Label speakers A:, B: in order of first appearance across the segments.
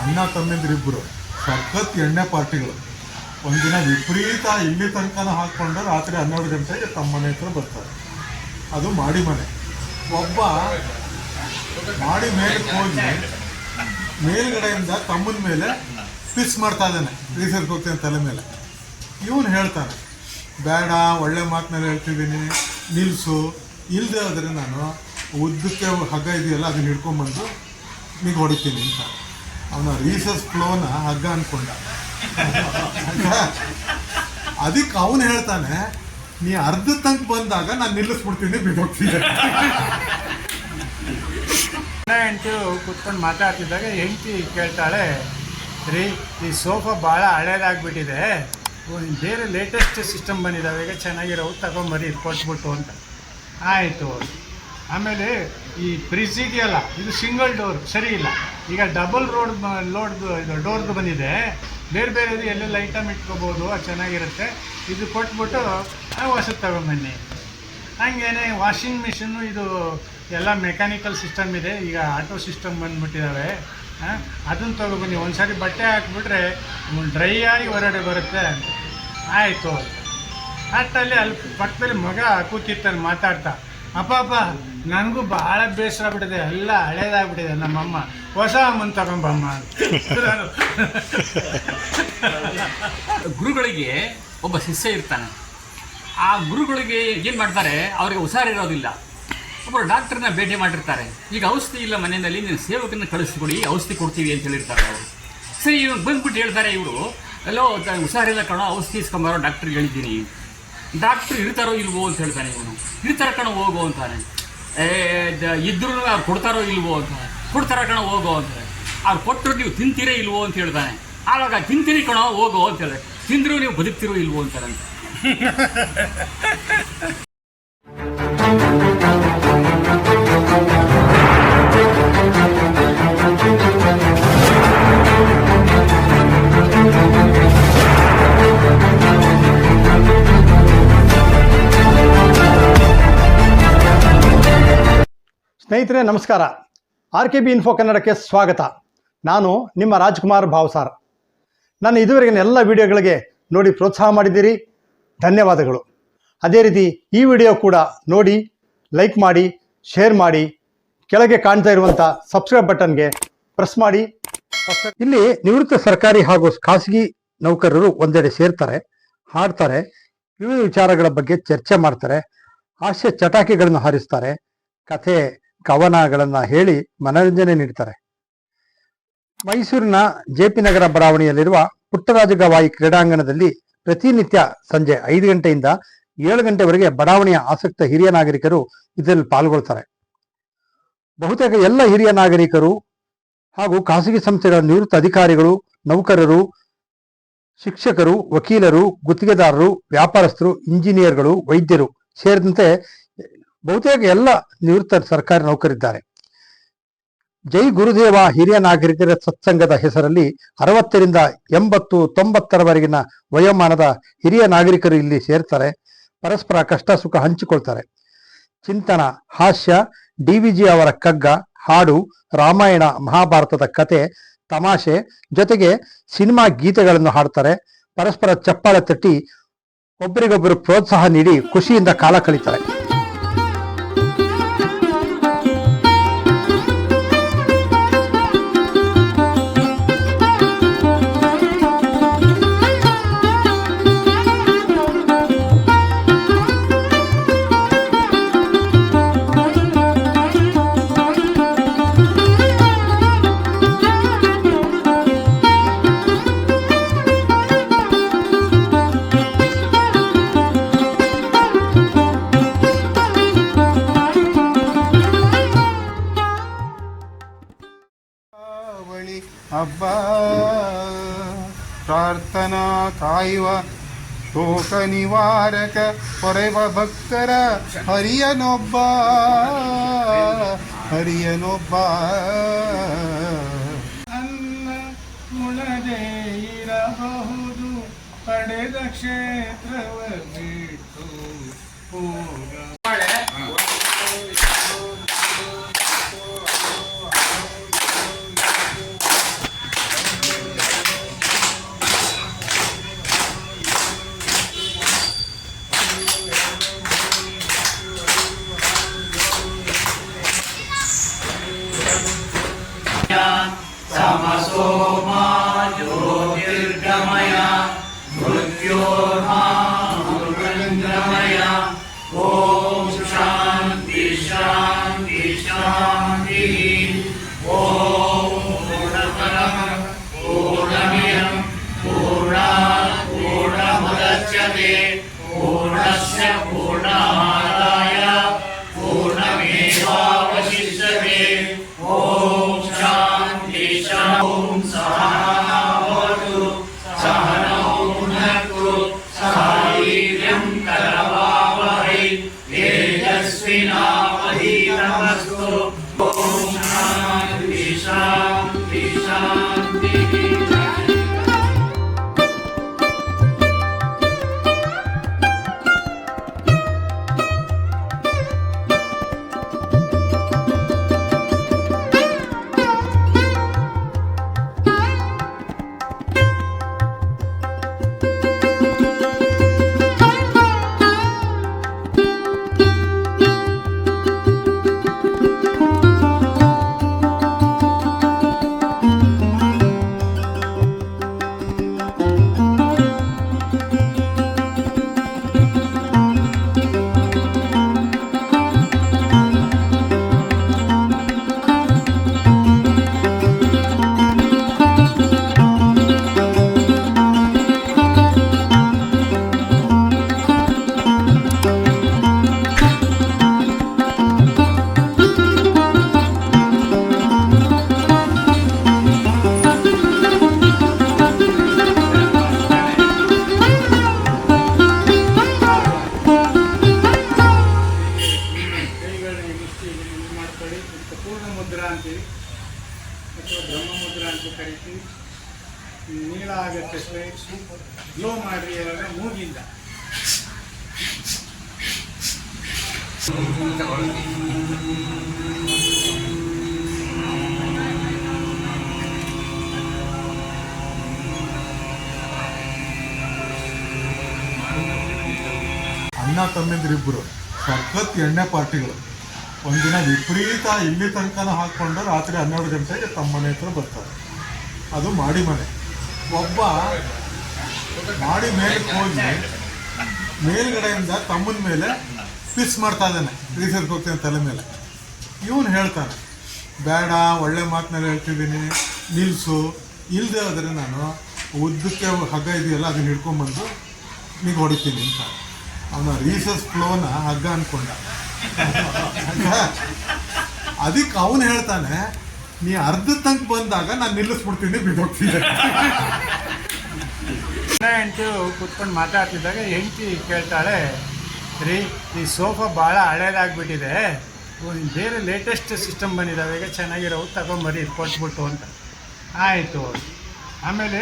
A: ಅಣ್ಣ ತಮ್ಮಿಂದ್ರಿಬ್ಬರು ಸಖತ್ ಎಣ್ಣೆ ಪಾರ್ಟಿಗಳು. ಒಂದಿನ ವಿಪರೀತ ಇಲ್ಲಿ ತನಕನ ಹಾಕ್ಕೊಂಡು ರಾತ್ರಿ ಹನ್ನೆರಡು ಗಂಟೆಗೆ ತಮ್ಮ ಮನೆ ಹತ್ರ ಬರ್ತಾರೆ. ಅದು ಮಾಡಿ ಮನೆ. ಒಬ್ಬ ಮಾಡಿ ಮೇಲೆ ಹೋಗಿ ಮೇಲ್ಗಡೆಯಿಂದ ತಮ್ಮನ ಮೇಲೆ ಪಿಸ್ ಮಾಡ್ತಾ ಇದ್ದಾನೆ. ರೀಸರ್ ಹೋಗ್ತಾನೆ ತಲೆ ಮೇಲೆ. ಇವನು ಹೇಳ್ತಾನೆ, ಬೇಡ, ಒಳ್ಳೆ ಮಾತಿನಲ್ಲಿ ಹೇಳ್ತಿದ್ದೀನಿ. ನಿಲ್ಲಿಸು ಇಲ್ಲದೆ ಆದರೆ ನಾನು ಉದ್ದಕ್ಕೆ ಹಗ್ಗ ಇದೆಯಲ್ಲ, ಅದನ್ನ ಹಿಡ್ಕೊಂಡ್ಬಂದು ನಿಂಗೆ ಹೊಡಿತೀನಿ ಅಂತ. ಅವನ ರೀಸಸ್ ಫ್ಲೋನ ಹಗ್ಗ ಅನ್ಕೊಂಡ. ಅದಕ್ಕೆ ಅವನು ಹೇಳ್ತಾನೆ, ನೀ ಅರ್ಧ ತನಕ ಬಂದಾಗ ನಾನು ನಿಲ್ಲಿಸ್ಬಿಡ್ತೀನಿ ಬಿಡೋಗ್ತೀನಿ
B: ಗಂಡ ಹೆಂಡತಿ ಕೂತ್ಕೊಂಡು ಮಾತಾಡ್ತಿದ್ದಾಗ ಹೆಂಡತಿ ಕೇಳ್ತಾಳೆ, ರೀ, ಈ ಸೋಫಾ ಭಾಳ ಹಳೇದಾಗ್ಬಿಟ್ಟಿದೆ. ಬೇರೆ ಲೇಟೆಸ್ಟ್ ಸಿಸ್ಟಮ್ ಬಂದಿದ್ದಾವೆ ಈಗ ಚೆನ್ನಾಗಿರೋವು ತಗೊಂಬರಿ, ಕೊಟ್ಬಿಟ್ಟು ಅಂತ. ಆಯಿತು. ಆಮೇಲೆ ಈ ಫ್ರಿಜ್ ಇದೆಯಲ್ಲ, ಇದು ಸಿಂಗಲ್ ಡೋರ್ ಸರಿ ಇಲ್ಲ. ಈಗ ಡಬಲ್ ರೋಡ್ ಲೋಡ್ದು ಇದು ಡೋರ್ದು ಬಂದಿದೆ. ಬೇರೆ ಬೇರೆದು ಎಲ್ಲೆಲ್ಲ ಐಟಮ್ ಇಟ್ಕೋಬೋದು, ಅದು ಚೆನ್ನಾಗಿರುತ್ತೆ. ಇದು ಕೊಟ್ಬಿಟ್ಟು ಹೊಸದು ತಗೊಂಬನ್ನಿ. ಹಂಗೇನೆ ವಾಷಿಂಗ್ ಮಿಷಿನ್ನು ಇದು ಎಲ್ಲ ಮೆಕ್ಯಾನಿಕಲ್ ಸಿಸ್ಟಮ್ ಇದೆ. ಈಗ ಆಟೋ ಸಿಸ್ಟಮ್ ಬಂದ್ಬಿಟ್ಟಿದ್ದಾವೆ ಅದನ್ನು ತೊಗೊಬನ್ನಿ. ಒಂದು ಸಾರಿ ಬಟ್ಟೆ ಹಾಕ್ಬಿಟ್ರೆ ಡ್ರೈ ಆಗಿ ಹೊರಗಡೆ ಬರುತ್ತೆ ಆಯಿತು. ಅಟ್ಟಲ್ಲಿ ಅಲ್ಲಿ ಪಕ್ಕದಲ್ಲಿ ಮಗ ಕೂತಿರ್ತಾನೆ, ಮಾತಾಡ್ತಾ. ಅಪ್ಪ ಅಪ್ಪ, ನನಗೂ ಬಹಳ ಬೇಸರ ಬಿಟ್ಟಿದೆ ಎಲ್ಲ ಹಳೇದಾಗ್ಬಿಟ್ಟಿದೆ ನಮ್ಮಮ್ಮ. ಹೊಸ ಅಮ್ಮನ ತಗೊಂಬಮ್ಮ
C: ಗುರುಗಳಿಗೆ ಒಬ್ಬ ಶಿಷ್ಯ ಇರ್ತಾನೆ. ಆ ಗುರುಗಳಿಗೆ ಏನು ಮಾಡ್ತಾರೆ? ಅವರಿಗೆ ಹುಷಾರಿರೋದಿಲ್ಲ. ಒಬ್ಬರು ಡಾಕ್ಟರ್ನ ಭೇಟಿ ಮಾಡಿರ್ತಾರೆ. ಈಗ ಔಷಧಿ ಇಲ್ಲ ಮನೆಯಲ್ಲಿ, ನೀನು ಸೇವಕನ ಕಳಿಸ್ಕೊಡಿ, ಔಷಧಿ ಕೊಡ್ತೀವಿ ಅಂತ ಹೇಳಿರ್ತಾರೆ ಅವರು. ಸರಿ, ಇವ್ರು ಬಂದ್ಬಿಟ್ಟು ಹೇಳ್ತಾರೆ ಇವರು ಎಲ್ಲೋ ಹುಷಾರಿಲ್ಲ ಕಣೋ, ಔಷಧಿ ಇಸ್ಕೊಂಬಾರೋ ಡಾಕ್ಟ್ರಿಗೆ ಹೇಳಿದ್ದೀನಿ. ಡಾಕ್ಟ್ರು ಇರ್ತಾರೋ ಇಲ್ವೋ ಅಂತ ಹೇಳ್ತಾನೆ ಇವನು. ಇರ್ತಾರ ಕಣ ಹೋಗೋ ಅಂತಾನೆ. ಏ ಇದ್ರೂ ಅವ್ರು ಕೊಡ್ತಾರೋ ಇಲ್ವೋ ಅಂತ. ಕೊಡ್ತಾರ ಕಣ ಹೋಗೋ ಅಂತಾರೆ ಅವ್ರು ಕೊಟ್ಟರು ನೀವು ತಿಂತೀರೇ ಇಲ್ವೋ ಅಂತ ಹೇಳ್ತಾನೆ. ಆವಾಗ ತಿಂತೀರಿ ಕಣೋ ಹೋಗೋ ಅಂತ ಹೇಳಿ ತಿಂದರೂ ನೀವು ಬದುಕ್ತಿರೋ ಇಲ್ವೋ ಅಂತಾರಂತೆ
D: ಸ್ನೇಹಿತರೆ, ನಮಸ್ಕಾರ. ಆರ್ ಕೆ ಬಿ ಇನ್ಫೋ ಕನ್ನಡಕ್ಕೆ ಸ್ವಾಗತ. ನಾನು ನಿಮ್ಮ ರಾಜ್ಕುಮಾರ್ ಭಾವ್ಸಾರ್. ನಾನು ಇದುವರೆಗಿನ ಎಲ್ಲ ವಿಡಿಯೋಗಳಿಗೆ ನೋಡಿ ಪ್ರೋತ್ಸಾಹ ಮಾಡಿದ್ದೀರಿ. ಧನ್ಯವಾದಗಳು. ಅದೇ ರೀತಿ ಈ ವಿಡಿಯೋ ಕೂಡ ನೋಡಿ, ಲೈಕ್ ಮಾಡಿ, ಶೇರ್ ಮಾಡಿ, ಕೆಳಗೆ ಕಾಣ್ತಾ ಇರುವಂಥ ಸಬ್ಸ್ಕ್ರೈಬ್ ಬಟನ್ಗೆ ಪ್ರೆಸ್ ಮಾಡಿ. ಇಲ್ಲಿ ನಿವೃತ್ತ ಸರ್ಕಾರಿ ಹಾಗೂ ಖಾಸಗಿ ನೌಕರರು ಒಂದೆಡೆ ಸೇರ್ತಾರೆ, ಹಾಡ್ತಾರೆ, ವಿವಿಧ ವಿಚಾರಗಳ ಬಗ್ಗೆ ಚರ್ಚೆ ಮಾಡ್ತಾರೆ, ಹಾಸ್ಯ ಚಟಾಕಿಗಳನ್ನು ಹಾರಿಸ್ತಾರೆ, ಕಥೆ ಕವನಗಳನ್ನ ಹೇಳಿ ಮನರಂಜನೆ ನೀಡ್ತಾರೆ. ಮೈಸೂರಿನ ಜೆಪಿ ನಗರ ಬಡಾವಣೆಯಲ್ಲಿರುವ ಪುಟ್ಟರಾಜ ಗವಾಯಿ ಕ್ರೀಡಾಂಗಣದಲ್ಲಿ ಪ್ರತಿನಿತ್ಯ ಸಂಜೆ ಐದು ಗಂಟೆಯಿಂದ ಏಳು ಗಂಟೆವರೆಗೆ ಬಡಾವಣೆಯ ಆಸಕ್ತ ಹಿರಿಯ ನಾಗರಿಕರು ಇದರಲ್ಲಿ ಪಾಲ್ಗೊಳ್ತಾರೆ. ಬಹುತೇಕ ಎಲ್ಲ ಹಿರಿಯ ನಾಗರಿಕರು ಹಾಗೂ ಖಾಸಗಿ ಸಂಸ್ಥೆಗಳ ನಿವೃತ್ತ ಅಧಿಕಾರಿಗಳು, ನೌಕರರು, ಶಿಕ್ಷಕರು, ವಕೀಲರು, ಗುತ್ತಿಗೆದಾರರು, ವ್ಯಾಪಾರಸ್ಥರು, ಇಂಜಿನಿಯರ್ಗಳು, ವೈದ್ಯರು ಸೇರಿದಂತೆ ಬಹುತೇಕ ಎಲ್ಲ ನಿವೃತ್ತ ಸರ್ಕಾರಿ ನೌಕರಿದ್ದಾರೆ. ಜೈ ಗುರುದೇವ ಹಿರಿಯ ನಾಗರಿಕರ ಸತ್ಸಂಗದ ಹೆಸರಲ್ಲಿ ಅರವತ್ತರಿಂದ ಎಂಬತ್ತು ತೊಂಬತ್ತರವರೆಗಿನ ವಯೋಮಾನದ ಹಿರಿಯ ನಾಗರಿಕರು ಇಲ್ಲಿ ಸೇರ್ತಾರೆ. ಪರಸ್ಪರ ಕಷ್ಟ ಸುಖ ಹಂಚಿಕೊಳ್ತಾರೆ. ಚಿಂತನ, ಹಾಸ್ಯ, ಡಿ ವಿಜಿ ಅವರ ಕಗ್ಗ, ಹಾಡು, ರಾಮಾಯಣ, ಮಹಾಭಾರತದ ಕತೆ, ತಮಾಷೆ ಜೊತೆಗೆ ಸಿನಿಮಾ ಗೀತೆಗಳನ್ನು ಹಾಡ್ತಾರೆ. ಪರಸ್ಪರ ಚಪ್ಪಾಳೆ ತಟ್ಟಿ ಒಬ್ಬರಿಗೊಬ್ಬರು ಪ್ರೋತ್ಸಾಹ ನೀಡಿ ಖುಷಿಯಿಂದ ಕಾಲ ಕಳೀತಾರೆ.
B: ನಿವಾರಕ ಪೊರೆವ ಭಕ್ತರ ಹರಿಯನೊಬ್ಬ ಹರಿಯನೊಬ್ಬ. ಅನ್ನ ಮುಳದೆ ಇರಬಹುದು ಪಡೆದ ಕ್ಷೇತ್ರವ ಬಿಟ್ಟು ಹೋಗ ॐ शान्ति शान्ति शान्तिः ॐ पूर्णपरः पूर्णमिदं पूर्णा पूर्णमुदच्यते पूर्णस्य पूर्णः
A: ಅಣ್ಣ ತಮ್ಮಿಂದ್ರಿಬ್ಬರು ಸಖತ್ ಎಣ್ಣೆ ಪಾರ್ಟಿಗಳು. ಒಂದಿನ ವಿಪರೀತ ಇಲ್ಲಿ ತನಕ ಹಾಕ್ಕೊಂಡು ರಾತ್ರಿ ಹನ್ನೆರಡು ಗಂಟೆಗೆ ತಮ್ಮ ಮನೆ ಹತ್ರ ಬರ್ತಾರೆ. ಅದು ಮಾಡಿ ಮನೆ. ಒಬ್ಬ ಮಾಡಿ ಮೇಲೆ ಹೋಗಿ ಮೇಲ್ಗಡೆಯಿಂದ ತಮ್ಮನ ಮೇಲೆ ಪಿಸ್ ಮಾಡ್ತಾ ಇದ್ದಾನೆ ರೀಸರ್ಗೆ ಹೋಗ್ತಾನೆ ತಲೆ ಮೇಲೆ. ಇವನು ಹೇಳ್ತಾನೆ, ಬೇಡ, ಒಳ್ಳೆ ಮಾತಿನಲ್ಲಿ ಹೇಳ್ತಿದ್ದೀನಿ ನಿಲ್ಲಿಸು ಇಲ್ಲದೆ ಆದರೆ ನಾನು ಉದ್ದಕ್ಕೆ ಹಗ್ಗ ಇದೆಯಲ್ಲ, ಅದನ್ನ ಹಿಡ್ಕೊಂಬಂದು ನೀವು ಹೊಡಿತೀನಿ ಅಂತ. ಅವನ ರೀಸಸ್ ಫ್ಲೋನ ಹಗ್ಗ ಅಂದ್ಕೊಂಡ ಅದಕ್ಕೆ ಅವನು ಹೇಳ್ತಾನೆ, ನೀ ಅರ್ಧ ತನಕ ಬಂದಾಗ ನಾನು ನಿಲ್ಲಿಸ್ಬಿಡ್ತೀನಿ
B: ಅಣ್ಣ ಹೆಂಡತಿ ಕೂತ್ಕೊಂಡು ಮಾತಾಡ್ತಿದ್ದಾಗ ಹೆಂಡತಿ ಕೇಳ್ತಾಳೆ ರೀ ಈ ಸೋಫಾ ಭಾಳ ಹಳೇದಾಗ್ಬಿಟ್ಟಿದೆ. ಬೇರೆ ಲೇಟೆಸ್ಟ್ ಸಿಸ್ಟಮ್ ಬಂದಿದ್ದಾವೆ ಈಗ ಚೆನ್ನಾಗಿರೋವು, ತಗೊಂಬರಿ, ಕೊಟ್ಬಿಟ್ಟು ಅಂತ. ಆಯಿತು. ಆಮೇಲೆ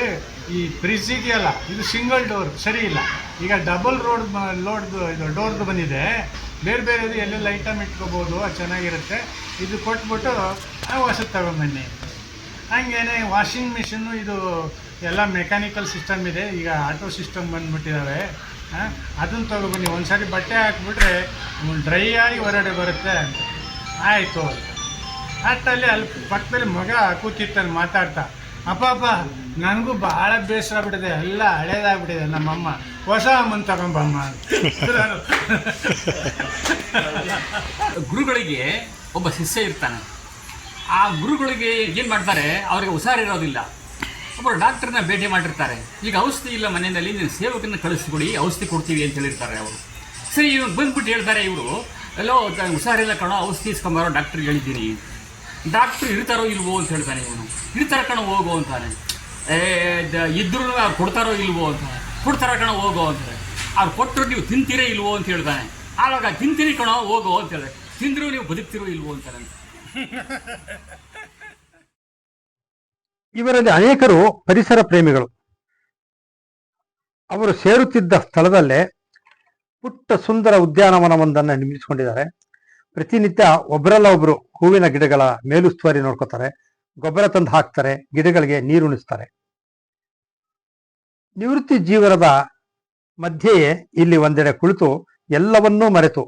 B: ಈ ಫ್ರಿಜ್ ಇದೆಯಲ್ಲ, ಇದು ಸಿಂಗಲ್ ಡೋರ್ ಸರಿ ಇಲ್ಲ. ಈಗ ಡಬಲ್ ರೋಡ್ ಲೋಡ್ದು ಇದು ಡೋರ್ದು ಬಂದಿದೆ. ಬೇರೆ ಬೇರೆದು ಎಲ್ಲೆಲ್ಲ ಐಟಮ್ ಇಟ್ಕೋಬೋದು, ಅದು ಚೆನ್ನಾಗಿರುತ್ತೆ. ಇದು ಕೊಟ್ಬಿಟ್ಟು ಹೊಸದು ತಗೊಂಬನ್ನಿ. ಹಂಗೇನೆ ವಾಷಿಂಗ್ ಮಿಷಿನ್ನು ಇದು, ಎಲ್ಲ ಮೆಕ್ಯಾನಿಕಲ್ ಸಿಸ್ಟಮ್ ಇದೆ. ಈಗ ಆಟೋ ಸಿಸ್ಟಮ್ ಬಂದ್ಬಿಟ್ಟಿದ್ದಾವೆ ಅದನ್ನು ತಗೊಬನ್ನಿ ಒಂದು ಸಾರಿ ಬಟ್ಟೆ ಹಾಕ್ಬಿಟ್ರೆ ಡ್ರೈ ಆಗಿ ಹೊರಗಡೆ ಬರುತ್ತೆ ಅಂತ. ಆಯಿತು ಅಷ್ಟಲ್ಲಿ ಅಲ್ಲಿ ಪಕ್ಕದಲ್ಲಿ ಮಗ ಕೂತಿರ್ತಾನೆ, ಮಾತಾಡ್ತಾ. ಅಪ್ಪ ಅಪ್ಪ ನನಗೂ ಭಾಳ ಬೇಸರ ಬಿಟ್ಟಿದೆ ಎಲ್ಲ ಹಳೇದಾಗ್ಬಿಟ್ಟಿದೆ ನಮ್ಮಮ್ಮ. ಹೊಸ ಅಮ್ಮನ ತಗೊಂಬಮ್ಮ ಅಂತ.
C: ಗುರುಗಳಿಗೆ ಒಬ್ಬ ಶಿಷ್ಯ ಇರ್ತಾನೆ. ಆ ಗುರುಗಳಿಗೆ ಏನು ಮಾಡ್ತಾರೆ? ಅವರಿಗೆ ಹುಷಾರಿರೋದಿಲ್ಲ. ಒಬ್ಬರು ಡಾಕ್ಟರ್ನ ಭೇಟಿ ಮಾಡಿರ್ತಾರೆ. ಈಗ ಔಷಧಿ ಇಲ್ಲ ಮನೆಯಲ್ಲಿ, ನೀನು ಸೇವಕನ ಕಳಿಸ್ಕೊಡಿ ಔಷಧಿ ಕೊಡ್ತೀವಿ ಅಂತ ಹೇಳಿರ್ತಾರೆ ಅವರು. ಸರಿ ಇವ್ರು ಬಂದ್ಬಿಟ್ಟು ಹೇಳ್ತಾರೆ ಇವರು ಎಲ್ಲೋ ಹುಷಾರಿಲ್ಲ ಕಣೋ, ಔಷಧಿ ಇಸ್ಕೊಂಬಾರೋ ಡಾಕ್ಟ್ರಿಗೆ ಹೇಳಿದ್ದೀನಿ. ಡಾಕ್ಟ್ರು ಇರ್ತಾರೋ ಇಲ್ವೋ ಅಂತ ಹೇಳ್ತಾನೆ ಇವನು. ಇರ್ತಾರ ಕಣ, ಹೋಗೋ ಅಂತಾನೆ. ಏ ಇದ್ರೂ ಅವ್ರು ಕೊಡ್ತಾರೋ ಇಲ್ವೋ ಅಂತ ಕೊಡ್ತಾರ ಕಣ, ಹೋಗೋ ಅಂತಾರೆ ಅವ್ರು ಕೊಟ್ಟರು ನೀವು ತಿಂತೀರೇ ಇಲ್ವೋ ಅಂತ ಹೇಳ್ತಾನೆ. ಆವಾಗ ತಿಂತೀರಿ ಕಣೋ, ಹೋಗೋ ಅಂತ ಹೇಳಿದೆ ತಿಂದರೂ ನೀವು ಬದುಕ್ತಿರೋ ಇಲ್ವೋ ಅಂತಾರೆ
D: ಇವರಲ್ಲಿ ಅನೇಕರು ಪರಿಸರ ಪ್ರೇಮಿಗಳು. ಅವರು ಸೇರುತ್ತಿದ್ದ ಸ್ಥಳದಲ್ಲೇ ಪುಟ್ಟ ಸುಂದರ ಉದ್ಯಾನವನವೊಂದನ್ನು ನಿರ್ಮಿಸಿಕೊಂಡಿದ್ದಾರೆ. ಪ್ರತಿನಿತ್ಯ ಒಬ್ಬರಲ್ಲ ಒಬ್ಬರು ಹೂವಿನ ಗಿಡಗಳ ಮೇಲುಸ್ತುವಾರಿ ನೋಡ್ಕೋತಾರೆ. ಗೊಬ್ಬರ ತಂದು ಹಾಕ್ತಾರೆ, ಗಿಡಗಳಿಗೆ ನೀರುಣಿಸ್ತಾರೆ ನಿವೃತ್ತಿ ಜೀವನದ ಮಧ್ಯೆಯೇ ಇಲ್ಲಿ ಒಂದೆಡೆ ಕುಳಿತು ಎಲ್ಲವನ್ನೂ ಮರೆತು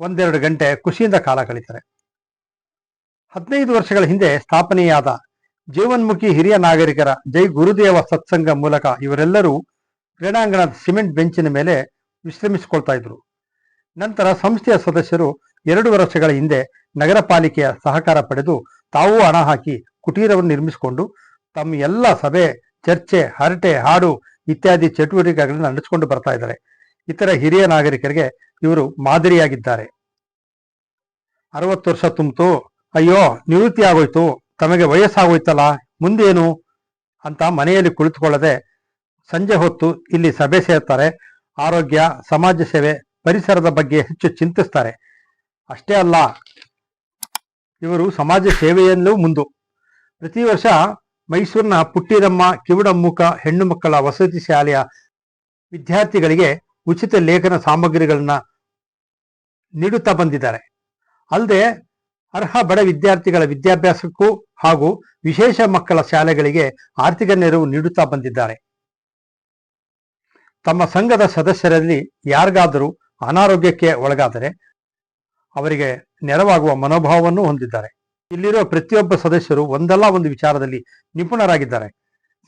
D: ಒಂದೆರಡು ಗಂಟೆ ಖುಷಿಯಿಂದ ಕಾಲ ಕಳೀತಾರೆ. ಹದಿನೈದು ವರ್ಷಗಳ ಹಿಂದೆ ಸ್ಥಾಪನೆಯಾದ ಜೀವನ್ಮುಖಿ ಹಿರಿಯ ನಾಗರಿಕರ ಜೈ ಗುರುದೇವ ಸತ್ಸಂಗ ಮೂಲಕ ಇವರೆಲ್ಲರೂ ಕ್ರೀಡಾಂಗಣದ ಸಿಮೆಂಟ್ ಬೆಂಚಿನ ಮೇಲೆ ವಿಶ್ರಮಿಸಿಕೊಳ್ತಾ ಇದ್ರು. ನಂತರ ಸಂಸ್ಥೆಯ ಸದಸ್ಯರು ಎರಡು ವರ್ಷಗಳ ಹಿಂದೆ ನಗರ ಪಾಲಿಕೆಯ ಸಹಕಾರ ಪಡೆದು ತಾವೂ ಹಣ ಹಾಕಿ ಕುಟೀರವನ್ನು ನಿರ್ಮಿಸಿಕೊಂಡು ತಮ್ಮ ಎಲ್ಲ ಸಭೆ, ಚರ್ಚೆ, ಹರಟೆ, ಹಾಡು ಇತ್ಯಾದಿ ಚಟುವಟಿಕೆಗಳನ್ನು ನಡೆಸಿಕೊಂಡು ಬರ್ತಾ ಇದ್ದಾರೆ. ಇತರ ಹಿರಿಯ ನಾಗರಿಕರಿಗೆ ಇವರು ಮಾದರಿಯಾಗಿದ್ದಾರೆ. ಅರವತ್ತು ವರ್ಷ ತುಂಬಿತು. ಅಯ್ಯೋ ನಿವೃತ್ತಿ ಆಗೋಯ್ತು ತಮಗೆ ವಯಸ್ಸಾಗೋಯ್ತಲ್ಲ ಮುಂದೇನು ಅಂತ ಮನೆಯಲ್ಲಿ ಕುಳಿತುಕೊಳ್ಳದೆ ಸಂಜೆ ಹೊತ್ತು ಇಲ್ಲಿ ಸಭೆ ಸೇರ್ತಾರೆ. ಆರೋಗ್ಯ, ಸಮಾಜ ಸೇವೆ, ಪರಿಸರದ ಬಗ್ಗೆ ಹೆಚ್ಚು ಚಿಂತಿಸ್ತಾರೆ. ಅಷ್ಟೇ ಅಲ್ಲ, ಇವರು ಸಮಾಜ ಸೇವೆಯಲ್ಲೂ ಮುಂದು. ಪ್ರತಿ ವರ್ಷ ಮೈಸೂರಿನ ಪುಟ್ಟಿರಮ್ಮ ಕಿವುಡಮ್ಮುಖ ಹೆಣ್ಣು ಮಕ್ಕಳ ವಸತಿ ಶಾಲೆಯ ವಿದ್ಯಾರ್ಥಿಗಳಿಗೆ ಉಚಿತ ಲೇಖನ ಸಾಮಗ್ರಿಗಳನ್ನ ನೀಡುತ್ತಾ ಬಂದಿದ್ದಾರೆ. ಅಲ್ಲದೆ ಅರ್ಹ ಬಡ ವಿದ್ಯಾರ್ಥಿಗಳ ವಿದ್ಯಾಭ್ಯಾಸಕ್ಕೂ ಹಾಗೂ ವಿಶೇಷ ಮಕ್ಕಳ ಶಾಲೆಗಳಿಗೆ ಆರ್ಥಿಕ ನೆರವು ನೀಡುತ್ತಾ ಬಂದಿದ್ದಾರೆ. ತಮ್ಮ ಸಂಘದ ಸದಸ್ಯರಲ್ಲಿ ಯಾರಿಗಾದರೂ ಅನಾರೋಗ್ಯಕ್ಕೆ ಒಳಗಾದರೆ ಅವರಿಗೆ ನೆರವಾಗುವ ಮನೋಭಾವವನ್ನು ಹೊಂದಿದ್ದಾರೆ. ಇಲ್ಲಿರುವ ಪ್ರತಿಯೊಬ್ಬ ಸದಸ್ಯರು ಒಂದಲ್ಲ ಒಂದು ವಿಚಾರದಲ್ಲಿ ನಿಪುಣರಾಗಿದ್ದಾರೆ.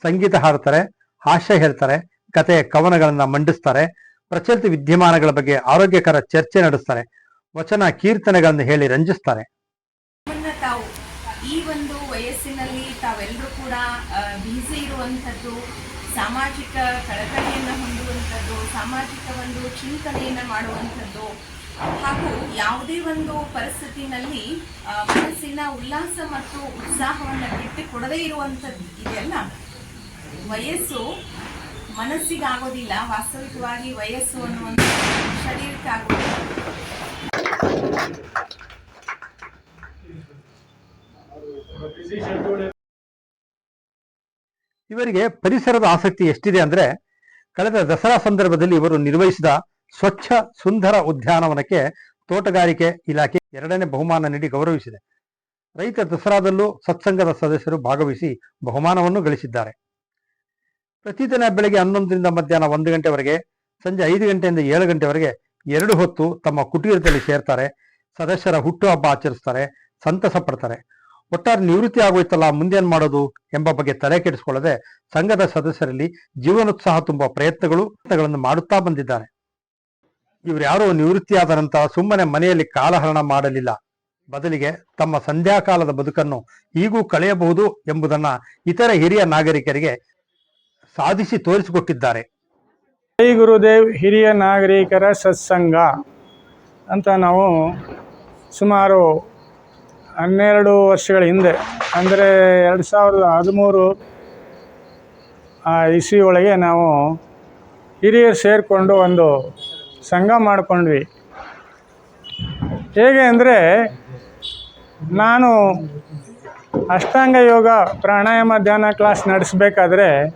D: ಸಂಗೀತ ಹಾಡ್ತಾರೆ ಹಾಸ್ಯ ಹೇಳ್ತಾರೆ ಕತೆ ಕವನಗಳನ್ನು ಮಂಡಿಸ್ತಾರೆ, ಪ್ರಚಲಿತ ವಿದ್ಯಮಾನಗಳ ಬಗ್ಗೆ ಆರೋಗ್ಯಕರ ಚರ್ಚೆ ನಡೆಸ್ತಾರೆ, ವಚನ, ಕೀರ್ತನೆಗಳನ್ನು ಹೇಳಿ ರಂಜಿಸ್ತಾರೆ
E: ನಮ್ಮನ್ನ ತಾವು ಈ ಒಂದು ವಯಸ್ಸಿನಲ್ಲಿ ತಾವೆಲ್ಲರೂ ಕೂಡ ಬ್ಯುಸಿ ಇರುವಂಥದ್ದು ಸಾಮಾಜಿಕ ಕಳಕಳಿಯನ್ನು ಹೊಂದುವಂಥದ್ದು, ಸಾಮಾಜಿಕ ಒಂದು ಚಿಂತನೆಯನ್ನು ಮಾಡುವಂಥದ್ದು, ಹಾಗೂ ಯಾವುದೇ ಒಂದು ಪರಿಸ್ಥಿತಿನಲ್ಲಿ ಮನಸ್ಸಿನ ಉಲ್ಲಾಸ ಮತ್ತು ಉತ್ಸಾಹವನ್ನು ಬಿಟ್ಟು ಕೊಡದೇ ಇರುವಂಥದ್ದು ಇದೆಯಲ್ಲ ವಯಸ್ಸು ಮನಸ್ಸಿಗಾಗೋದಿಲ್ಲ, ವಾಸ್ತವಿಕವಾಗಿ ವಯಸ್ಸು ಅನ್ನುವಂಥ ಶರೀರಕ್ಕಾಗೋದಿಲ್ಲ.
D: ಇವರಿಗೆ ಪರಿಸರದ ಆಸಕ್ತಿ ಎಷ್ಟಿದೆ ಅಂದ್ರೆ, ಕಳೆದ ದಸರಾ ಸಂದರ್ಭದಲ್ಲಿ ಇವರು ನಿರ್ವಹಿಸಿದ ಸ್ವಚ್ಛ ಸುಂದರ ಉದ್ಯಾನವನಕ್ಕೆ ತೋಟಗಾರಿಕೆ ಇಲಾಖೆ ಎರಡನೇ ಬಹುಮಾನ ನೀಡಿ ಗೌರವಿಸಿದೆ. ರೈತ ದಸರಾದಲ್ಲೂ ಸತ್ಸಂಗದ ಸದಸ್ಯರು ಭಾಗವಹಿಸಿ ಬಹುಮಾನವನ್ನು ಗಳಿಸಿದ್ದಾರೆ. ಪ್ರತಿದಿನ ಬೆಳಗ್ಗೆ ಹನ್ನೊಂದರಿಂದ ಮಧ್ಯಾಹ್ನ ಒಂದು ಗಂಟೆವರೆಗೆ, ಸಂಜೆ ಐದು ಗಂಟೆಯಿಂದ ಏಳು ಗಂಟೆವರೆಗೆ ಎರಡು ಹೊತ್ತು ತಮ್ಮ ಕುಟೀರದಲ್ಲಿ ಸೇರ್ತಾರೆ. ಸದಸ್ಯರ ಹುಟ್ಟುಹಬ್ಬ ಆಚರಿಸ್ತಾರೆ, ಸಂತಸ ಪಡ್ತಾರೆ. ಒಟ್ಟಾರೆ ನಿವೃತ್ತಿ ಆಗೋಯ್ತಲ್ಲ ಮುಂದೇನ್ ಮಾಡೋದು ಎಂಬ ಬಗ್ಗೆ ತಲೆ ಕೆಡಿಸಿಕೊಳ್ಳದೆ ಸಂಘದ ಸದಸ್ಯರಲ್ಲಿ ಜೀವನೋತ್ಸಾಹ ತುಂಬ ಪ್ರಯತ್ನಗಳು, ಪ್ರಯತ್ನಗಳನ್ನು ಮಾಡುತ್ತಾ ಬಂದಿದ್ದಾರೆ. ಇವರು ಯಾರೋ ನಿವೃತ್ತಿಯಾದ ನಂತರ ಸುಮ್ಮನೆ ಮನೆಯಲ್ಲಿ ಕಾಲಹರಣ ಮಾಡಲಿಲ್ಲ. ಬದಲಿಗೆ ತಮ್ಮ ಸಂಧ್ಯಾಕಾಲದ ಬದುಕನ್ನು ಈಗೂ ಕಳೆಯಬಹುದು ಎಂಬುದನ್ನ ಇತರ ಹಿರಿಯ ನಾಗರಿಕರಿಗೆ ಸಾಧಿಸಿ ತೋರಿಸಿಕೊಟ್ಟಿದ್ದಾರೆ.
B: ಜೈ ಗುರುದೇವ್, ಹಿರಿಯ ನಾಗರಿಕರ ಸತ್ಸಂಗ ಅಂತ ನಾವು ಸುಮಾರು ಹನ್ನೆರಡು ವರ್ಷಗಳ ಹಿಂದೆ, ಅಂದರೆ ಎರಡು ಸಾವಿರದ ಹದಿಮೂರು, ಆ, ಇಸ್ವಿ ಒಳಗೆ ನಾವು ಹಿರಿಯರು ಸೇರಿಕೊಂಡು ಒಂದು ಸಂಘ ಮಾಡಿಕೊಂಡ್ವಿ. ಹೇಗೆ ಅಂದರೆ, ನಾನು ಅಷ್ಟಾಂಗ ಯೋಗ ಪ್ರಾಣಾಯಾಮ ಧ್ಯಾನ ಕ್ಲಾಸ್ ನಡೆಸಬೇಕಾದ್ರೆ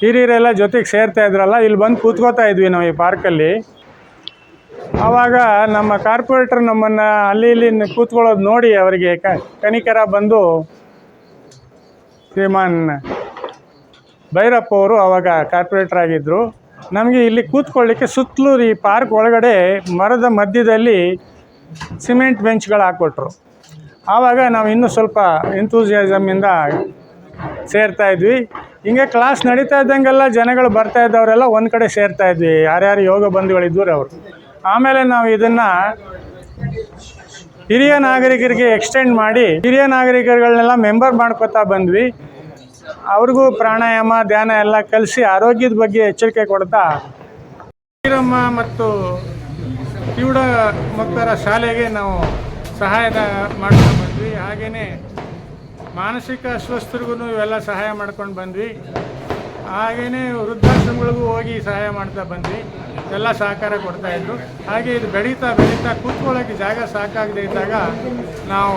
B: ಹಿರಿಯರೆಲ್ಲ ಜೊತೆಗೆ ಸೇರ್ತಾ ಇದ್ರಲ್ಲ, ಇಲ್ಲಿ ಬಂದು ಕೂತ್ಕೋತಾ ಇದ್ವಿ ನಾವು ಈ ಪಾರ್ಕಲ್ಲಿ ಆವಾಗ ನಮ್ಮ ಕಾರ್ಪೊರೇಟರ್ ನಮ್ಮನ್ನು ಅಲ್ಲಿ ಇಲ್ಲಿ ಕೂತ್ಕೊಳ್ಳೋದು ನೋಡಿ ಅವರಿಗೆ ಕನಿಕರ ಬಂದು ಶ್ರೀಮಾನ್ ಭೈರಪ್ಪ ಅವರು ಆವಾಗ ಕಾರ್ಪೊರೇಟರ್ ಆಗಿದ್ದರು ನಮಗೆ ಇಲ್ಲಿ ಕೂತ್ಕೊಳ್ಳಿಕ್ಕೆ ಸುತ್ತಲೂ ಈ ಪಾರ್ಕ್ ಒಳಗಡೆ ಮರದ ಮಧ್ಯದಲ್ಲಿ ಸಿಮೆಂಟ್ ಬೆಂಚ್ಗಳು ಹಾಕ್ಕೊಟ್ರು. ಆವಾಗ ನಾವು ಇನ್ನೂ ಸ್ವಲ್ಪ ಎಂತೂಸಿಯಾಸಮಿಂದ ಸೇರ್ತಾ ಇದ್ವಿ. ಹಿಂಗೆ ಕ್ಲಾಸ್ ನಡೀತಾ ಇದ್ದಂಗೆಲ್ಲ ಜನಗಳು ಬರ್ತಾ ಇದ್ದವರೆಲ್ಲ ಒಂದು ಕಡೆ ಸೇರ್ತಾ ಇದ್ವಿ. ಯಾರ್ಯಾರು ಯೋಗ ಬಂಧುಗಳಿದ್ದರು ಅವರು. ಆಮೇಲೆ ನಾವು ಇದನ್ನು ಹಿರಿಯ ನಾಗರಿಕರಿಗೆ ಎಕ್ಸ್ಟೆಂಡ್ ಮಾಡಿ, ಹಿರಿಯ ನಾಗರಿಕರುಗಳನ್ನೆಲ್ಲ ಮೆಂಬರ್ ಮಾಡ್ಕೊತಾ ಬಂದ್ವಿ. ಅವ್ರಿಗೂ ಪ್ರಾಣಾಯಾಮ, ಧ್ಯಾನ ಎಲ್ಲ ಕಲಿಸಿ ಆರೋಗ್ಯದ ಬಗ್ಗೆ ಎಚ್ಚರಿಕೆ ಕೊಡ್ತಾ ಶ್ರೀರಮ್ಮ ಮತ್ತು ಕಿವುಡ ಮಕ್ಕಳ ಶಾಲೆಗೆ ನಾವು ಸಹಾಯದ ಮಾಡ್ಕೊಂಡು ಬಂದ್ವಿ. ಹಾಗೆಯೇ ಮಾನಸಿಕ ಅಸ್ವಸ್ಥರಿಗೂ ಇವೆಲ್ಲ ಸಹಾಯ ಮಾಡ್ಕೊಂಡು ಬಂದ್ವಿ. ಹಾಗೆಯೇ ವೃದ್ಧಾಶ್ರಮಗಳಿಗೂ ಹೋಗಿ ಸಹಾಯ ಮಾಡ್ತಾ ಬಂದ್ವಿ. ಎಲ್ಲ ಸಹಕಾರ ಕೊಡ್ತಾ ಕೊಡ್ತಾಯಿದ್ರು ಹಾಗೆ ಇದು ಬೆಳೀತಾ ಬೆಳೀತಾ ಕೂತ್ಕೊಳ್ಳೋಕ್ಕೆ ಜಾಗ ಸಾಕಾಗದೇ ಇದ್ದಾಗ ನಾವು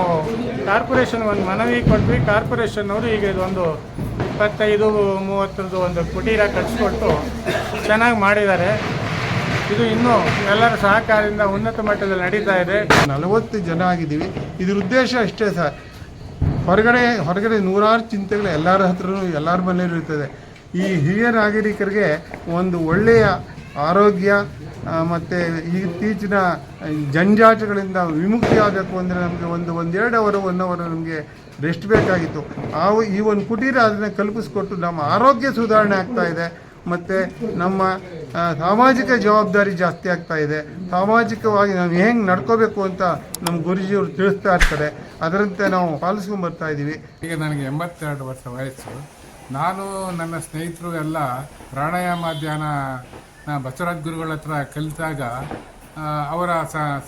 B: ಕಾರ್ಪೊರೇಷನ್ ಒಂದು ಮನವಿ ಕೊಟ್ವಿ. ಕಾರ್ಪೊರೇಷನ್ನವರು ಈಗ ಇದೊಂದು ಇಪ್ಪತ್ತೈದು ಮೂವತ್ತರದ್ದು ಒಂದು ಕುಟೀರ ಕಟ್ಸ್ಕೊಟ್ಟು ಚೆನ್ನಾಗಿ ಮಾಡಿದ್ದಾರೆ. ಇದು ಇನ್ನೂ ಎಲ್ಲರ ಸಹಕಾರದಿಂದ ಉನ್ನತ ಮಟ್ಟದಲ್ಲಿ ನಡೀತಾ ಇದೆ.
A: ನಲವತ್ತು ಜನ ಆಗಿದ್ದೀವಿ. ಇದ್ರ ಉದ್ದೇಶ ಅಷ್ಟೇ ಸರ್. ಹೊರಗಡೆ ಹೊರಗಡೆ ನೂರಾರು ಚಿಂತೆಗಳು ಎಲ್ಲರ ಹತ್ರನೂ ಎಲ್ಲರ ಮನೆಯಲ್ಲೂ ಇರ್ತದೆ. ಈ ಹಿರಿಯ ನಾಗರಿಕರಿಗೆ ಒಂದು ಒಳ್ಳೆಯ ಆರೋಗ್ಯ ಮತ್ತು ಇತ್ತೀಚಿನ ಜಂಜಾಟಗಳಿಂದ ವಿಮುಕ್ತಿ ಆಗಬೇಕು ಅಂದರೆ ನಮಗೆ ಒಂದು ಒಂದೆರಡು ಅವರ್ ಒನ್ ಅವರ್ ನಮಗೆ ರೆಸ್ಟ್ ಬೇಕಾಗಿತ್ತು. ಆ ಈ ಒಂದು ಕುಟೀರ ಅದನ್ನು ಕಲ್ಪಿಸ್ಕೊಟ್ಟು ನಮ್ಮ ಆರೋಗ್ಯ ಸುಧಾರಣೆ ಆಗ್ತಾ ಇದೆ. ಮತ್ತು ನಮ್ಮ ಸಾಮಾಜಿಕ ಜವಾಬ್ದಾರಿ ಜಾಸ್ತಿ ಆಗ್ತಾ ಇದೆ. ಸಾಮಾಜಿಕವಾಗಿ ನಾವು ಹೆಂಗೆ ನಡ್ಕೋಬೇಕು ಅಂತ ನಮ್ಮ ಗುರುಜಿಯವರು ತಿಳಿಸ್ತಾ ಇರ್ತಾರೆ. ಅದರಂತೆ ನಾವು ಪಾಲಿಸ್ಕೊಂಡು ಬರ್ತಾ ಇದ್ದೀವಿ
F: ಈಗ ನನಗೆ ಎಂಬತ್ತೆರಡು ವರ್ಷ ವಯಸ್ಸು. ನಾನು, ನನ್ನ ಸ್ನೇಹಿತರು ಎಲ್ಲ ಪ್ರಾಣಾಯಾಮ ಧ್ಯಾನ ಬಸವರಾಜ್ ಗುರುಗಳ ಹತ್ರ ಕಲಿತಾಗ ಅವರ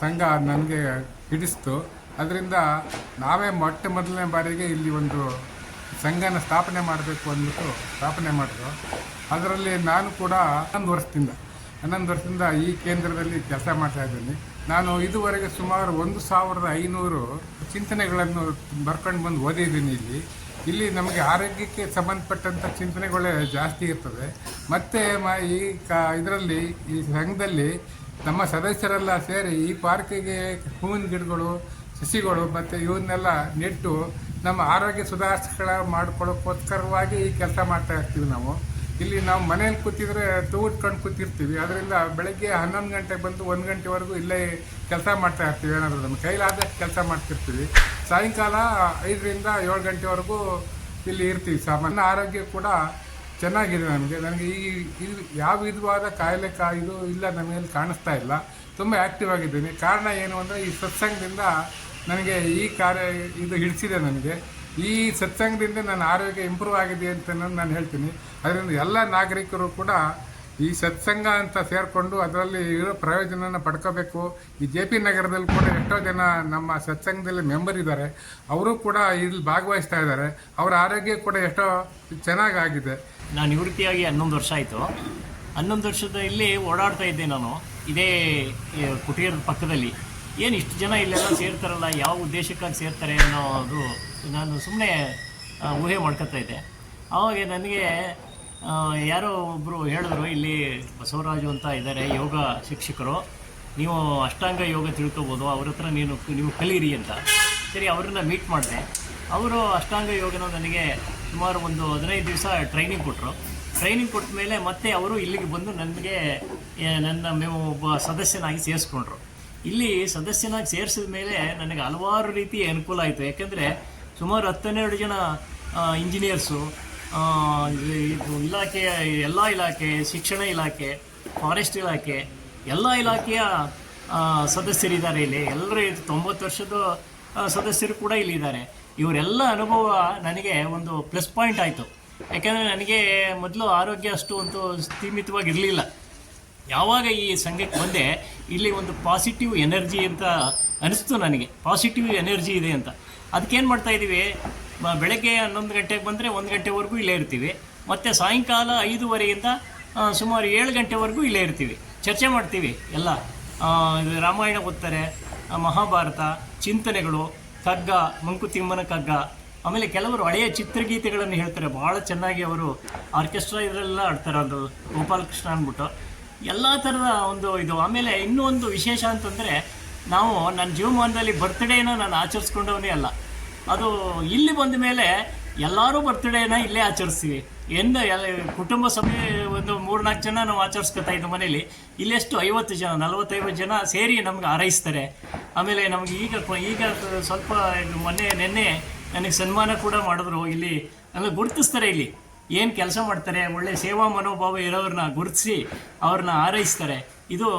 F: ಸಂಘ ನನಗೆ ಹಿಡಿಸ್ತು. ಅದರಿಂದ ನಾವೇ ಮೊಟ್ಟ ಮೊದಲನೇ ಬಾರಿಗೆ ಇಲ್ಲಿ ಒಂದು ಸಂಘನ ಸ್ಥಾಪನೆ ಮಾಡಬೇಕು ಅಂದ್ಬಿಟ್ಟು ಸ್ಥಾಪನೆ ಮಾಡಿದ್ರು ಅದರಲ್ಲಿ ನಾನು ಕೂಡ ಹನ್ನೊಂದು ವರ್ಷದಿಂದ ಹನ್ನೊಂದು ವರ್ಷದಿಂದ ಈ ಕೇಂದ್ರದಲ್ಲಿ ಕೆಲಸ ಮಾಡ್ತಾ ಇದ್ದೀನಿ. ನಾನು ಇದುವರೆಗೆ ಸುಮಾರು ಒಂದು ಸಾವಿರದ ಐನೂರು ಚಿಂತನೆಗಳನ್ನು ಬರ್ಕೊಂಡು ಬಂದು ಓದಿದ್ದೀನಿ ಇಲ್ಲಿ. ಇಲ್ಲಿ ನಮಗೆ ಆರೋಗ್ಯಕ್ಕೆ ಸಂಬಂಧಪಟ್ಟಂಥ ಚಿಂತನೆಗಳೇ ಜಾಸ್ತಿ ಇರ್ತದೆ. ಮತ್ತು ಮ, ಈ ಕ, ಇದರಲ್ಲಿ, ಈ ಸಂಘದಲ್ಲಿ ನಮ್ಮ ಸದಸ್ಯರೆಲ್ಲ ಸೇರಿ ಈ ಪಾರ್ಕಿಗೆ ಹೂವಿನ ಗಿಡಗಳು, ಸಸಿಗಳು ಮತ್ತು ಇವನ್ನೆಲ್ಲ ನೆಟ್ಟು ನಮ್ಮ ಆರೋಗ್ಯ ಸುಧಾರಿಸ್ಗಳ ಮಾಡ್ಕೊಳ್ಳೋಕ್ಕೋಸ್ಕರವಾಗಿ ಈ ಕೆಲಸ ಮಾಡ್ತಾ ಇರ್ತೀವಿ ನಾವು. ಇಲ್ಲಿ ನಾವು ಮನೇಲಿ ಕೂತಿದ್ರೆ ತೂಗುಟ್ಕೊಂಡು ಕೂತಿರ್ತೀವಿ. ಅದರಿಂದ ಬೆಳಗ್ಗೆ ಹನ್ನೊಂದು ಗಂಟೆಗೆ ಬಂದು ಒಂದು ಗಂಟೆವರೆಗೂ ಇಲ್ಲೇ ಕೆಲಸ ಮಾಡ್ತಾ ಇರ್ತೀವಿ ಏನಾದರೂ ನಮ್ಮ ಕೈಲಾದಷ್ಟು ಕೆಲಸ ಮಾಡ್ತಿರ್ತೀವಿ. ಸಾಯಂಕಾಲ ಐದರಿಂದ ಏಳು ಗಂಟೆವರೆಗೂ ಇಲ್ಲಿ ಇರ್ತೀವಿ ಸಾಮಾನ್ಯ ಆರೋಗ್ಯ ಕೂಡ ಚೆನ್ನಾಗಿದೆ ನನಗೆ ನನಗೆ ಈ ಇದು ಯಾವ ವಿಧವಾದ ಕಾಯಿಲೆ ಕಾಯಿದು ಇಲ್ಲ ನಮಗೆ ಕಾಣಿಸ್ತಾ ಇಲ್ಲ. ತುಂಬ ಆ್ಯಕ್ಟಿವ್ ಆಗಿದ್ದೀನಿ. ಕಾರಣ ಏನು ಅಂದರೆ ಈ ಸತ್ಸಂಗದಿಂದ ನನಗೆ ಈ ಕಾರ್ಯ ಇದು ಹಿಡಿಸಿದೆ ನನಗೆ. ಈ ಸತ್ಸಂಗದಿಂದ ನನ್ನ ಆರೋಗ್ಯ ಇಂಪ್ರೂವ್ ಆಗಿದೆ ಅಂತ ನಾನು ಹೇಳ್ತೀನಿ. ಅದರಿಂದ ಎಲ್ಲ ನಾಗರಿಕರು ಕೂಡ ಈ ಸತ್ಸಂಗ ಅಂತ ಸೇರಿಕೊಂಡು ಅದರಲ್ಲಿ ಇರೋ ಪ್ರಯೋಜನನ ಪಡ್ಕೋಬೇಕು. ಈ ಜೆ ಪಿ ನಗರದಲ್ಲಿ ಕೂಡ ಎಷ್ಟೋ ಜನ ನಮ್ಮ ಸತ್ಸಂಗದಲ್ಲಿ ಮೆಂಬರ್ ಇದ್ದಾರೆ. ಅವರು ಕೂಡ ಇಲ್ಲಿ ಭಾಗವಹಿಸ್ತಾ ಇದ್ದಾರೆ. ಅವರ ಆರೋಗ್ಯ ಕೂಡ ಎಷ್ಟೋ ಚೆನ್ನಾಗಾಗಿದೆ.
G: ನಾನು ನಿವೃತ್ತಿಯಾಗಿ ಹನ್ನೊಂದು ವರ್ಷ ಆಯಿತು. ಹನ್ನೊಂದು ವರ್ಷದ ಇಲ್ಲಿ ಓಡಾಡ್ತಾ ಇದ್ದೆ ನಾನು. ಇದೇ ಕುಟೀರದ ಪಕ್ಕದಲ್ಲಿ. ಏನು ಇಷ್ಟು ಜನ ಇಲ್ಲೆಲ್ಲ ಸೇರ್ತಾರಲ್ಲ, ಯಾವ ಉದ್ದೇಶಕ್ಕಾಗಿ ಸೇರ್ತಾರೆ ಅನ್ನೋದು ನಾನು ಸುಮ್ಮನೆ ಊಹೆ ಮಾಡ್ಕೊತಾ ಇದ್ದೆ. ಅವಾಗ ನನಗೆ ಯಾರೋ ಒಬ್ಬರು ಹೇಳಿದ್ರು, ಇಲ್ಲಿ ಬಸವರಾಜು ಅಂತ ಇದ್ದಾರೆ, ಯೋಗ ಶಿಕ್ಷಕರು. ನೀವು ಅಷ್ಟಾಂಗ ಯೋಗ ತಿಳ್ಕೊಬೋದು, ಅವ್ರ ಹತ್ರ ನೀನು ನೀವು ಕಲೀರಿ ಅಂತ. ಸರಿ, ಅವ್ರನ್ನ ಮೀಟ್ ಮಾಡಿದೆ. ಅವರು ಅಷ್ಟಾಂಗ ಯೋಗನ ನನಗೆ ಸುಮಾರು ಒಂದು ಹದಿನೈದು ದಿವಸ ಟ್ರೈನಿಂಗ್ ಕೊಟ್ಟರು ಟ್ರೈನಿಂಗ್ ಕೊಟ್ಟ ಮೇಲೆ ಮತ್ತೆ ಅವರು ಇಲ್ಲಿಗೆ ಬಂದು ನನಗೆ ನನ್ನ మేము ಒಬ್ಬ ಸದಸ್ಯನಾಗಿ ಸೇರಿಸ್ಕೊಂಡ್ರು. ಇಲ್ಲಿ ಸದಸ್ಯನಾಗಿ ಸೇರಿಸಿದ ಮೇಲೆ ನನಗೆ ಹಲವಾರು ರೀತಿ ಅನುಕೂಲ ಆಯಿತು. ಯಾಕೆಂದರೆ ಸುಮಾರು ಹತ್ತನ್ನೆರಡು ಜನ ಇಂಜಿನಿಯರ್ಸು ಇದು ಇಲಾಖೆಯ ಎಲ್ಲ ಇಲಾಖೆ, ಶಿಕ್ಷಣ ಇಲಾಖೆ ಫಾರೆಸ್ಟ್ ಇಲಾಖೆ, ಎಲ್ಲ ಇಲಾಖೆಯ ಸದಸ್ಯರಿದ್ದಾರೆ ಇಲ್ಲಿ. ಎಲ್ಲರೂ ತೊಂಬತ್ತು ವರ್ಷದ ಸದಸ್ಯರು ಕೂಡ ಇಲ್ಲಿದ್ದಾರೆ. ಇವರೆಲ್ಲ ಅನುಭವ ನನಗೆ ಒಂದು ಪ್ಲಸ್ ಪಾಯಿಂಟ್ ಆಯಿತು. ಯಾಕೆಂದರೆ ನನಗೆ ಮೊದಲು ಆರೋಗ್ಯ ಅಷ್ಟು ಒಂದು ಸೀಮಿತವಾಗಿರಲಿಲ್ಲ. ಯಾವಾಗ ಈ ಸಂಘಕ್ಕೆ ಬಂದೆ, ಇಲ್ಲಿ ಒಂದು ಪಾಸಿಟಿವ್ ಎನರ್ಜಿ ಅಂತ ಅನಿಸ್ತು ನನಗೆ. ಪಾಸಿಟಿವ್ ಎನರ್ಜಿ ಇದೆ ಅಂತ. ಅದಕ್ಕೇನು ಮಾಡ್ತಾ ಇದ್ದೀವಿ ಮ- ಬೆಳಗ್ಗೆ ಹನ್ನೊಂದು ಗಂಟೆಗೆ ಬಂದರೆ ಒಂದು ಗಂಟೆವರೆಗೂ ಇಲ್ಲೇ ಇರ್ತೀವಿ. ಮತ್ತು ಸಾಯಂಕಾಲ ಐದೂವರೆಯಿಂದ ಸುಮಾರು ಏಳು ಗಂಟೆವರೆಗೂ ಇಲ್ಲೇ ಇರ್ತೀವಿ. ಚರ್ಚೆ ಮಾಡ್ತೀವಿ ಎಲ್ಲ. ರಾಮಾಯಣ ಓದ್ತಾರೆ ಮಹಾಭಾರತ, ಚಿಂತನೆಗಳು ಕಗ್ಗ ಮಂಕುತಿಮ್ಮನ ಕಗ್ಗ ಆಮೇಲೆ ಕೆಲವರು ಹಳೆಯ ಚಿತ್ರಗೀತೆಗಳನ್ನು ಹೇಳ್ತಾರೆ. ಭಾಳ ಚೆನ್ನಾಗಿ ಅವರು ಆರ್ಕೆಸ್ಟ್ರಾ ಇದರಲ್ಲೆಲ್ಲ ಆಡ್ತಾರೆ ಅದು ಗೋಪಾಲಕೃಷ್ಣ ಅಂದ್ಬಿಟ್ಟು. ಎಲ್ಲ ಥರದ ಒಂದು ಇದು. ಆಮೇಲೆ ಇನ್ನೂ ಒಂದು ವಿಶೇಷ ಅಂತಂದರೆ, ನಾವು ನನ್ನ ಜೀವಮಾನದಲ್ಲಿ ಬರ್ತ್ಡೇನ ನಾನು ಆಚರಿಸ್ಕೊಂಡವನೇ ಅಲ್ಲ. ಅದು ಇಲ್ಲಿ ಬಂದ ಮೇಲೆ ಎಲ್ಲರೂ ಬರ್ತ್ಡೇನ ಇಲ್ಲೇ ಆಚರಿಸ್ತೀವಿ. ಎಂದು ಎಲ್ಲ ಕುಟುಂಬ ಸಭೆ ಒಂದು ಮೂರ್ನಾಲ್ಕು ಜನ ನಾವು ಆಚರಿಸ್ಕೊತಾ ಇದ್ದು ಮನೇಲಿ ಇಲ್ಲೆಷ್ಟು ಐವತ್ತು ಜನ, ನಲವತ್ತೈವತ್ತು ಜನ ಸೇರಿ ನಮ್ಗೆ ಹಾರೈಸ್ತಾರೆ. ಆಮೇಲೆ ನಮ್ಗೆ ಈಗ ಈಗ ಸ್ವಲ್ಪ ಮೊನ್ನೆ, ನಿನ್ನೆ ನನಗೆ ಸನ್ಮಾನ ಕೂಡ ಮಾಡಿದ್ರು ಇಲ್ಲಿ. ಆಮೇಲೆ ಗುರುತಿಸ್ತಾರೆ ಇಲ್ಲಿ. ಏನು ಕೆಲಸ ಮಾಡ್ತಾರೆ, ಒಳ್ಳೆ ಸೇವಾ ಮನೋಭಾವ ಇರೋರನ್ನ ಗುರುತಿಸಿ ಅವ್ರನ್ನ ಹಾರೈಸ್ತಾರೆ. ಇದು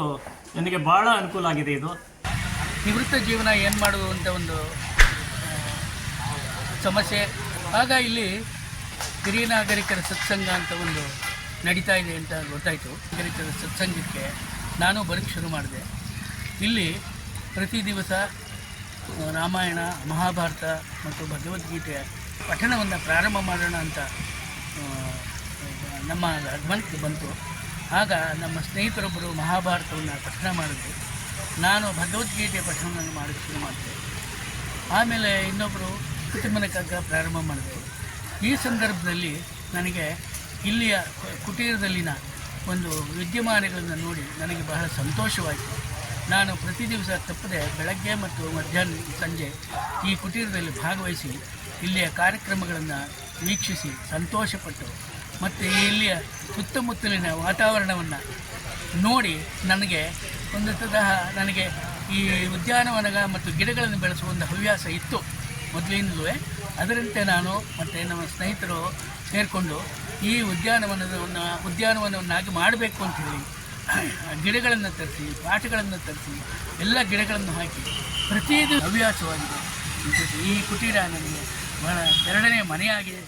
G: ನನಗೆ ಭಾಳ ಅನುಕೂಲ ಆಗಿದೆ ಇದು.
H: ನಿವೃತ್ತ ಜೀವನ ಏನು ಮಾಡುವಂಥ ಒಂದು ಸಮಸ್ಯೆ. ಆಗ ಇಲ್ಲಿ ಹಿರಿಯ ನಾಗರಿಕರ ಸತ್ಸಂಗ ಅಂತ ಒಂದು ನಡೀತಾ ಇದೆ ಅಂತ ಗೊತ್ತಾಯಿತು. ನಾಗರಿಕರ ಸತ್ಸಂಗಕ್ಕೆ ನಾನು ಬರೋಕ್ಕೆ ಶುರು ಮಾಡಿದೆ. ಇಲ್ಲಿ ಪ್ರತಿ ದಿವಸ ರಾಮಾಯಣ, ಮಹಾಭಾರತ ಮತ್ತು ಭಗವದ್ಗೀತೆಯ ಪಠಣವನ್ನು ಪ್ರಾರಂಭ ಮಾಡೋಣ ಅಂತ ನಮ್ಮ ಗಮನಕ್ಕೆ ಬಂತು. ಆಗ ನಮ್ಮ ಸ್ನೇಹಿತರೊಬ್ಬರು ಮಹಾಭಾರತವನ್ನು ಪಠಣ ಮಾಡಿದ್ರು. ನಾನು ಭಗವದ್ಗೀತೆ ಪಠಣವನ್ನು ಮಾಡೋಕ್ಕೆ ಶುರು ಮಾಡಿದೆ. ಆಮೇಲೆ ಇನ್ನೊಬ್ಬರು ಕುಟುಂಬನ ಕಗ್ಗ ಪ್ರಾರಂಭ ಮಾಡಿದೆ ಈ ಸಂದರ್ಭದಲ್ಲಿ ನನಗೆ ಇಲ್ಲಿಯ ಕುಟೀರದಲ್ಲಿನ ಒಂದು ವಿದ್ಯಮಾನಗಳನ್ನು ನೋಡಿ ನನಗೆ ಬಹಳ ಸಂತೋಷವಾಯಿತು. ನಾನು ಪ್ರತಿ ದಿವಸ ತಪ್ಪದೆ ಬೆಳಗ್ಗೆ ಮತ್ತು ಮಧ್ಯಾಹ್ನ ಸಂಜೆ ಈ ಕುಟೀರದಲ್ಲಿ ಭಾಗವಹಿಸಿ ಇಲ್ಲಿಯ ಕಾರ್ಯಕ್ರಮಗಳನ್ನು ವೀಕ್ಷಿಸಿ ಸಂತೋಷಪಟ್ಟು ಮತ್ತು ಇಲ್ಲಿಯ ಸುತ್ತಮುತ್ತಲಿನ ವಾತಾವರಣವನ್ನು ನೋಡಿ ನನಗೆ ಒಂದು ತರಹ ನನಗೆ ಈ ಉದ್ಯಾನವನಗ ಮತ್ತು ಗಿಡಗಳನ್ನು ಬೆಳೆಸುವ ಒಂದು ಹವ್ಯಾಸ ಇತ್ತು. ಮೊದಲಿಂದಲೂ ಅದರಂತೆ ನಾನು ಮತ್ತು ನಮ್ಮ ಸ್ನೇಹಿತರು ಸೇರಿಕೊಂಡು ಈ ಉದ್ಯಾನವನವನ್ನು, ಉದ್ಯಾನವನವನ್ನಾಗಿ ಮಾಡಬೇಕು ಅಂತ ಹೇಳಿ, ಗಿಡಗಳನ್ನು ತರಿಸಿ ಪಾಠಗಳನ್ನು ತರಿಸಿ, ಎಲ್ಲ ಗಿಡಗಳನ್ನು ಹಾಕಿ ಪ್ರತಿಯೊಂದು ಹವ್ಯಾಸವಾಗಿದೆ. ಈ ಕುಟೀರ ನನಗೆ ಬಹಳ ಎರಡನೇ ಮನೆಯಾಗಿದೆ.